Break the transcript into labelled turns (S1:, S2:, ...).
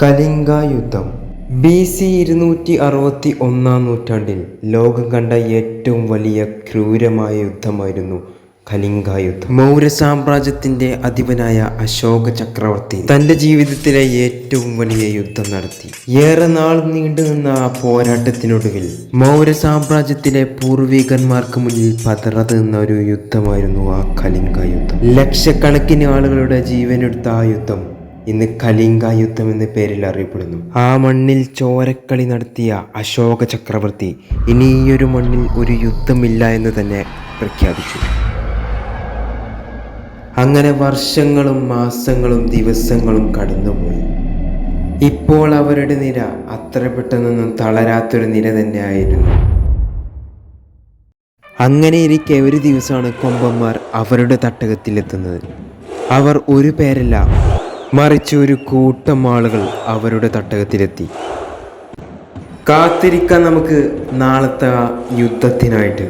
S1: കലിംഗ യുദ്ധം B C ഇരുന്നൂറ്റി അറുപത്തി ഒന്നാം നൂറ്റാണ്ടിൽ ലോകം കണ്ട ഏറ്റവും വലിയ ക്രൂരമായ യുദ്ധമായിരുന്നു കലിംഗ യുദ്ധം മൗര്യ സാമ്രാജ്യത്തിന്റെ അധിപനായ അശോക ചക്രവർത്തി തന്റെ ജീവിതത്തിലെ ഏറ്റവും വലിയ യുദ്ധം നടത്തി. ഏറെ നാൾ നീണ്ടുനിന്ന ആ പോരാട്ടത്തിനൊടുവിൽ മൗര്യ സാമ്രാജ്യത്തിലെ പൂർവികന്മാർക്ക് മുന്നിൽ പതറത് നിന്ന ഒരു യുദ്ധമായിരുന്നു ആ കലിംഗ യുദ്ധം ലക്ഷക്കണക്കിന് ആളുകളുടെ ജീവനെടുത്ത ആ യുദ്ധം ഇന്ന് കലിംഗ യുദ്ധം എന്ന പേരിൽ അറിയപ്പെടുന്നു. ആ മണ്ണിൽ ചോരക്കളി നടത്തിയ അശോക ചക്രവർത്തി ഇനി ഈയൊരു മണ്ണിൽ ഒരു യുദ്ധമില്ല എന്ന് തന്നെ പ്രഖ്യാപിച്ചു. അങ്ങനെ വർഷങ്ങളും മാസങ്ങളും ദിവസങ്ങളും കടന്നുപോയി. ഇപ്പോൾ അവരുടെ നിര അത്ര പെട്ടെന്നൊന്നും തളരാത്തൊരു നിര തന്നെയായിരുന്നു. അങ്ങനെ ഇരിക്കെ ഒരു ദിവസമാണ് കൊമ്പന്മാർ അവരുടെ തട്ടകത്തിലെത്തുന്നത്. അവർ ഒരു പേരല്ല മറിച്ച് ഒരു കൂട്ടം ആളുകൾ അവരുടെ തട്ടകത്തിലെത്തി. കാത്തിരിക്കാൻ നമുക്ക് നാളത്തെ യുദ്ധത്തിനായിട്ട്